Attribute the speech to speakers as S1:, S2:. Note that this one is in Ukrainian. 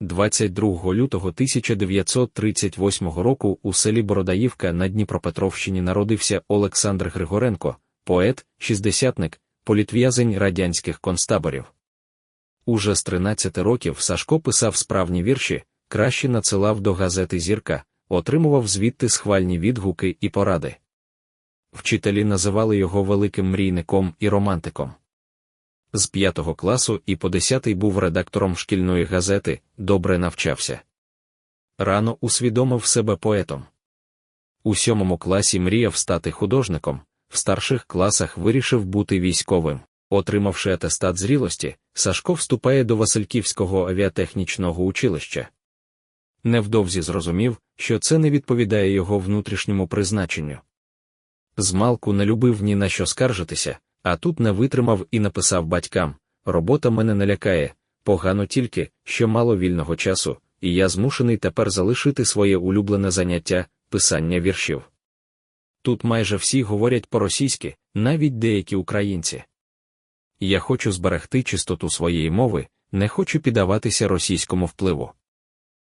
S1: 22 лютого 1938 року у селі Бородаївка на Дніпропетровщині народився Олександр Григоренко, поет, шістдесятник, політв'язень радянських концтаборів. Уже з 13 років Сашко писав справні вірші, краще надсилав до газети Зірка, отримував звідти схвальні відгуки і поради. Вчителі називали його великим мрійником і романтиком. З п'ятого класу і по десятий був редактором шкільної газети, добре навчався. Рано усвідомив себе поетом. У сьомому класі мріяв стати художником, в старших класах вирішив бути військовим. Отримавши атестат зрілості, Сашко вступає до Васильківського авіатехнічного училища. Невдовзі зрозумів, що це не відповідає його внутрішньому призначенню. Змалку не любив ні на що скаржитися, а тут не витримав і написав батькам: робота мене не лякає, погано тільки, що мало вільного часу, і я змушений тепер залишити своє улюблене заняття писання віршів. Тут майже всі говорять по-російськи, навіть деякі українці. Я хочу зберегти чистоту своєї мови, не хочу піддаватися російському впливу.